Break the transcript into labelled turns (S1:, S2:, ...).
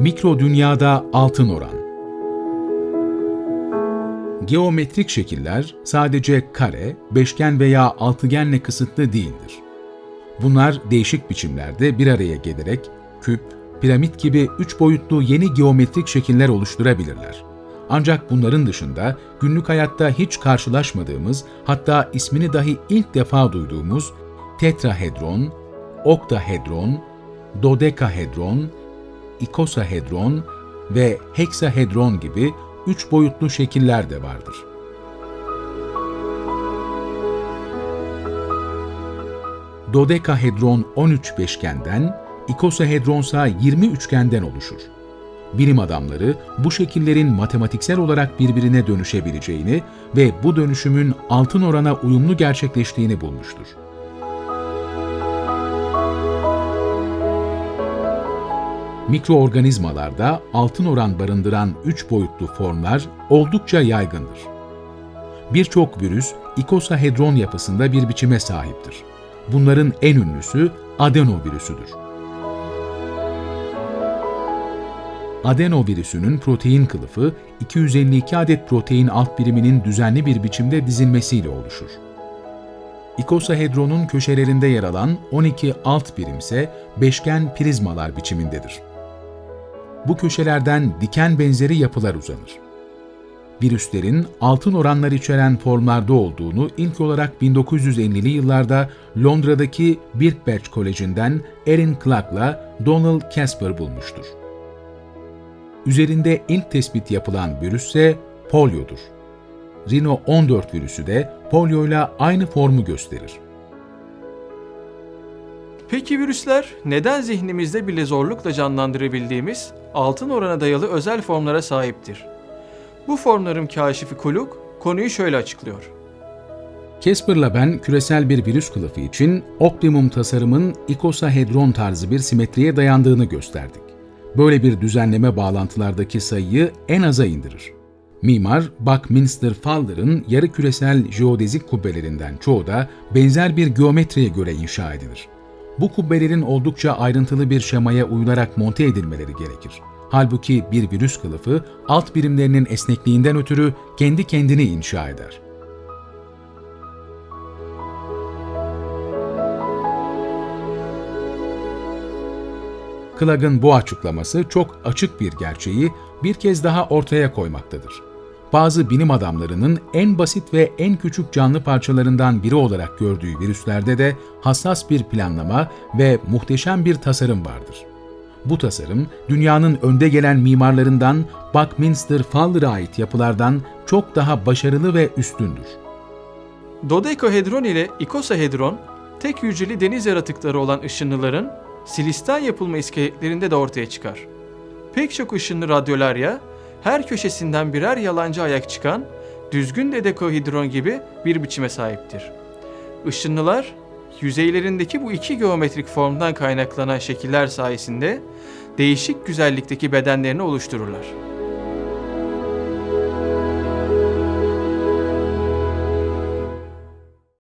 S1: Mikro dünyada altın oran. Geometrik şekiller sadece kare, beşgen veya altıgenle kısıtlı değildir. Bunlar değişik biçimlerde bir araya gelerek küp, piramit gibi üç boyutlu yeni geometrik şekiller oluşturabilirler. Ancak bunların dışında günlük hayatta hiç karşılaşmadığımız, hatta ismini dahi ilk defa duyduğumuz tetrahedron, oktahedron, dodekahedron, ikosahedron ve heksahedron gibi üç boyutlu şekiller de vardır. Dodekahedron 13 beşgenden, ikosahedron ise 20 üçgenden oluşur. Bilim adamları bu şekillerin matematiksel olarak birbirine dönüşebileceğini ve bu dönüşümün altın orana uyumlu gerçekleştiğini bulmuştur. Mikroorganizmalarda altın oran barındıran üç boyutlu formlar oldukça yaygındır. Birçok virüs ikosahedron yapısında bir biçime sahiptir. Bunların en ünlüsü adenovirüsüdür. Adenovirüsünün protein kılıfı 252 adet protein alt biriminin düzenli bir biçimde dizilmesiyle oluşur. İkosahedronun köşelerinde yer alan 12 alt birim ise beşgen prizmalar biçimindedir. Bu köşelerden diken benzeri yapılar uzanır. Virüslerin altın oranlar içeren formlarda olduğunu ilk olarak 1950'li yıllarda Londra'daki Birkbeck Koleji'nden Erin Clark'la Donald Casper bulmuştur. Üzerinde ilk tespit yapılan virüs ise poliodur. Rino 14 virüsü de polioyla aynı formu gösterir.
S2: Peki virüsler neden zihnimizde bile zorlukla canlandırabildiğimiz altın orana dayalı özel formlara sahiptir? Bu formların kaşifi Kuluk konuyu şöyle açıklıyor.
S1: Casper'la ben küresel bir virüs kılıfı için optimum tasarımın ikosahedron tarzı bir simetriye dayandığını gösterdik. Böyle bir düzenleme bağlantılardaki sayıyı en aza indirir. Mimar Buckminster Fuller'ın yarı küresel jeodezik kubbelerinden çoğu da benzer bir geometriye göre inşa edilir. Bu kubbelerin oldukça ayrıntılı bir şemaya uyularak monte edilmeleri gerekir. Halbuki bir virüs kılıfı alt birimlerinin esnekliğinden ötürü kendi kendini inşa eder. Clark'ın bu açıklaması çok açık bir gerçeği bir kez daha ortaya koymaktadır. Bazı bilim adamlarının en basit ve en küçük canlı parçalarından biri olarak gördüğü virüslerde de hassas bir planlama ve muhteşem bir tasarım vardır. Bu tasarım, dünyanın önde gelen mimarlarından Buckminster Fuller'a ait yapılardan çok daha başarılı ve üstündür.
S2: Dodekaedron ile ikosahedron, tek hücreli deniz yaratıkları olan ışınlıların silistan yapılma iskeletlerinde de ortaya çıkar. Pek çok ışınlı radyolarya, her köşesinden birer yalancı ayak çıkan düzgün dedekohedron gibi bir biçime sahiptir. Işınlılar, yüzeylerindeki bu iki geometrik formdan kaynaklanan şekiller sayesinde değişik güzellikteki bedenlerini oluştururlar.